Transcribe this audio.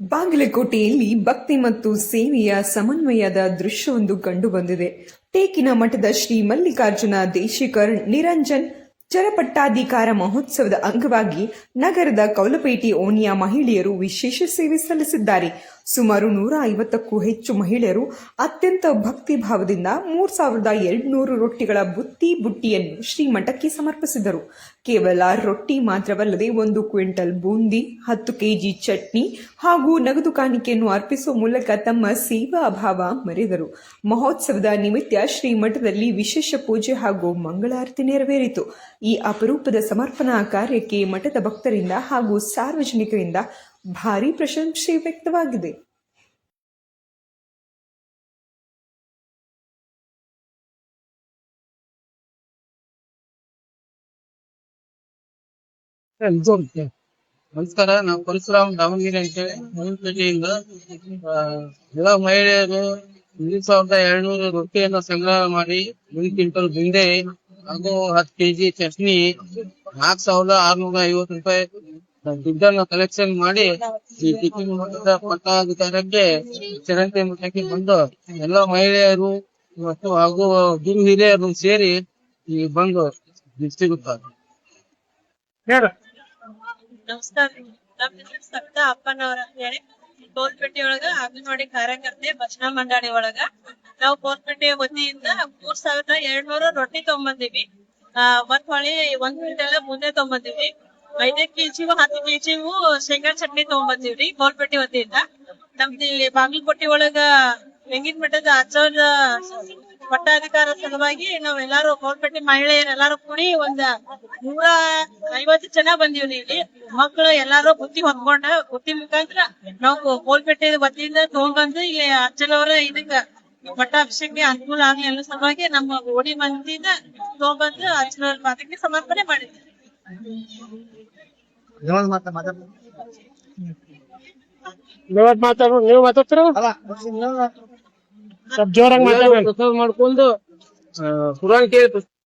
ಬಾಗಲಕೋಟೆಯಲ್ಲಿ ಭಕ್ತಿ ಮತ್ತು ಸೇವೆಯ ಸಮನ್ವಯದ ದೃಶ್ಯವೊಂದು ಕಂಡುಬಂದಿದೆ ಟೇಕಿನ ಮಠದ ಶ್ರೀ ಮಲ್ಲಿಕಾರ್ಜುನ ದೇಶಿಕರ್ ನಿರಂಜನ್ ಚರಪಟ್ಟಾಧಿಕಾರ ಮಹೋತ್ಸವದ ಅಂಗವಾಗಿ ನಗರದ ಕೌಲಪೇಟೆ ಓಣಿಯ ಮಹಿಳೆಯರು ವಿಶೇಷ ಸೇವೆ ಸಲ್ಲಿಸಿದ್ದಾರೆ. ಸುಮಾರು ನೂರ ಐವತ್ತಕ್ಕೂ ಹೆಚ್ಚು ಮಹಿಳೆಯರು ಅತ್ಯಂತ ಭಕ್ತಿ ಭಾವದಿಂದ ಮೂರ್ ಸಾವಿರದ ಎರಡ್ನೂರು ರೊಟ್ಟಿಗಳ ಬುತ್ತಿ ಬುಟ್ಟಿಯನ್ನು ಶ್ರೀಮಠಕ್ಕೆ ಸಮರ್ಪಿಸಿದರು. ಕೇವಲ ರೊಟ್ಟಿ ಮಾತ್ರವಲ್ಲದೆ ಒಂದು ಕ್ವಿಂಟಲ್ ಬೂಂದಿ, ಹತ್ತು ಕೆಜಿ ಚಟ್ನಿ ಹಾಗೂ ನಗದು ಕಾಣಿಕೆಯನ್ನು ಅರ್ಪಿಸುವ ಮೂಲಕ ತಮ್ಮ ಸೇವಾ ಅಭಾವ ಮರೆದರು. ಮಹೋತ್ಸವದ ನಿಮಿತ್ತ ಶ್ರೀಮಠದಲ್ಲಿ ವಿಶೇಷ ಪೂಜೆ ಹಾಗೂ ಮಂಗಳಾರತಿ ನೆರವೇರಿತು. ಈ ಅಪರೂಪದ ಸಮರ್ಪಣಾ ಕಾರ್ಯಕ್ಕೆ ಮಠದ ಭಕ್ತರಿಂದ ಹಾಗೂ ಸಾರ್ವಜನಿಕರಿಂದ ಭಾರಿ ಪ್ರಶಂಸೆ ವ್ಯಕ್ತವಾಗಿದೆ. ನಮಸ್ಕಾರ ನಾವು ಪರಶುರಾಮ್ ದಾವಣಗೆರೆ ಅಂತೇಳಿ ಆ, ಎಲ್ಲ ಮಹಿಳೆಯರು ಒಂದು ಸಾವಿರದ ಎರಡ್ನೂರು ರೊಟ್ಟಿಯನ್ನ ಸಂಗ್ರಹ ಮಾಡಿ ಒಂದು ಕ್ವಿಂಟಲ್ ಬಿಂದೆ ಹಾಗೂ ಹತ್ತು ಕೆಜಿ ಚಟ್ನಿ ನಾಲ್ಕು ಸಾವಿರದ ಆರ್ನೂರ ಐವತ್ತು ರೂಪಾಯಿ ದುಡ್ಡನ್ನ ಕಲೆಕ್ಷನ್ ಮಾಡಿ ಈ ಟಿಫಿನ್ ಮಟ್ಟದ ಪಟ್ಟಾಧಿಕಾರಕ್ಕೆ ಚರಂತಿ ಮಠಕ್ಕೆ ಬಂದು ಎಲ್ಲ ಮಹಿಳೆಯರು ಮತ್ತು ಹಾಗೂ ಗುರು ಹಿರಿಯರು ಸೇರಿ ಈ ಬಂದು ಸಿಗುತ್ತಾರೆ ನಮಸ್ಕಾರ. ರೀ. ನಮ್ ಹೆಸರು ಸವಿತಾ ಅಪ್ಪನವ್ರ ಅಂತ ಹೇಳಿ. ಕೋಲ್ಪೇಟೆ ಒಳಗ ಅಂಗನವಾಡಿ ಕಾರ್ಯಕರ್ತೆ ಭಜನಾ ಮಂಡಳಿ ಒಳಗ. ನಾವು ಕೋಲ್ಪೇಟೆ ವತಿಯಿಂದ ಮೂರ್ ಸಾವಿರದ ಎರಡ್ನೂರು ರೊಟ್ಟಿ ತಗೊಂಬಂದಿವಿ. ಆ, ಒಂದ್ ಹೊಳಿ ಒಂದ್ ಕ್ವಿಂಟಲ್ ಮುಂದೆ ತಗೊಂಬಂದಿವಿ. ಐದೈದ್ ಕೆಜಿಗೂ ಹತ್ತು ಕೆಜಿಗೂ ಶೇಂಗಾ ಚಟ್ನಿ ತಗೊಂಬಂದಿವ್ರಿ ಕೋಲ್ಪೇಟೆ ವತಿಯಿಂದ. ನಮ್ದು ಇಲ್ಲಿ ಬಾಗಲಕೋಟೆ ಒಳಗ ತೆಂಗಿನ ಮಠದ ಆಚಾರ್ಯ ಪಟ್ಟಾಧಿಕಾರ ಸಲುವಾಗಿ ನಾವ್ ಎಲ್ಲಾರು ಕೋಲ್ಪೇಟೆ ಮಹಿಳೆಯರು ಎಲ್ಲಾರು ಕೂಡಿ ಒಂದ್ ನೂರ ಐವತ್ತು ಜನ ಬಂದಿವ್ರಿ ಇಲ್ಲಿ. ಮಕ್ಕಳು ಎಲ್ಲಾರು ಬುತ್ತಿ ಹೊತ್ಕೊಂಡ ಬುತ್ತಿ ಮುಖಾಂತರ ನಾವು ಕೋಲ್ಪೇಟೆ ವತಿಯಿಂದ ತಗೊಂಡ್ಬಂದು ಇಲ್ಲಿ ಅಜ್ಜನವರ ಇದಕ್ಕ ಪಟ್ಟಾಭಿಷೇಕಕ್ಕೆ ಅನುಕೂಲ ಆಗ್ಲಿ ಅನ್ನೋ ಸಲುವಾಗಿ ನಮ್ಮ ಓಡಿ ಮಂದಿಯಿಂದ ತಗೊಂಡ್ಬಂದು ಅಜ್ಜನವ್ರ ಪಾದಕ್ಕೆ ಸಮರ್ಪಣೆ ಮಾಡಿದ್ವಿ. ನೀವ್ ಮಾತಾಡು ನೀವು ಮಾತಾಡ್ತೀರ? ಸ್ವಲ್ಪ ಜೋರಾಗಿ ಮಾತಾಡ್ಬೇಕು. ಪ್ರಸಾದ ಮಾಡ್ಕೊಂಡು ಕುರಾನ್ ಕೇಳಿ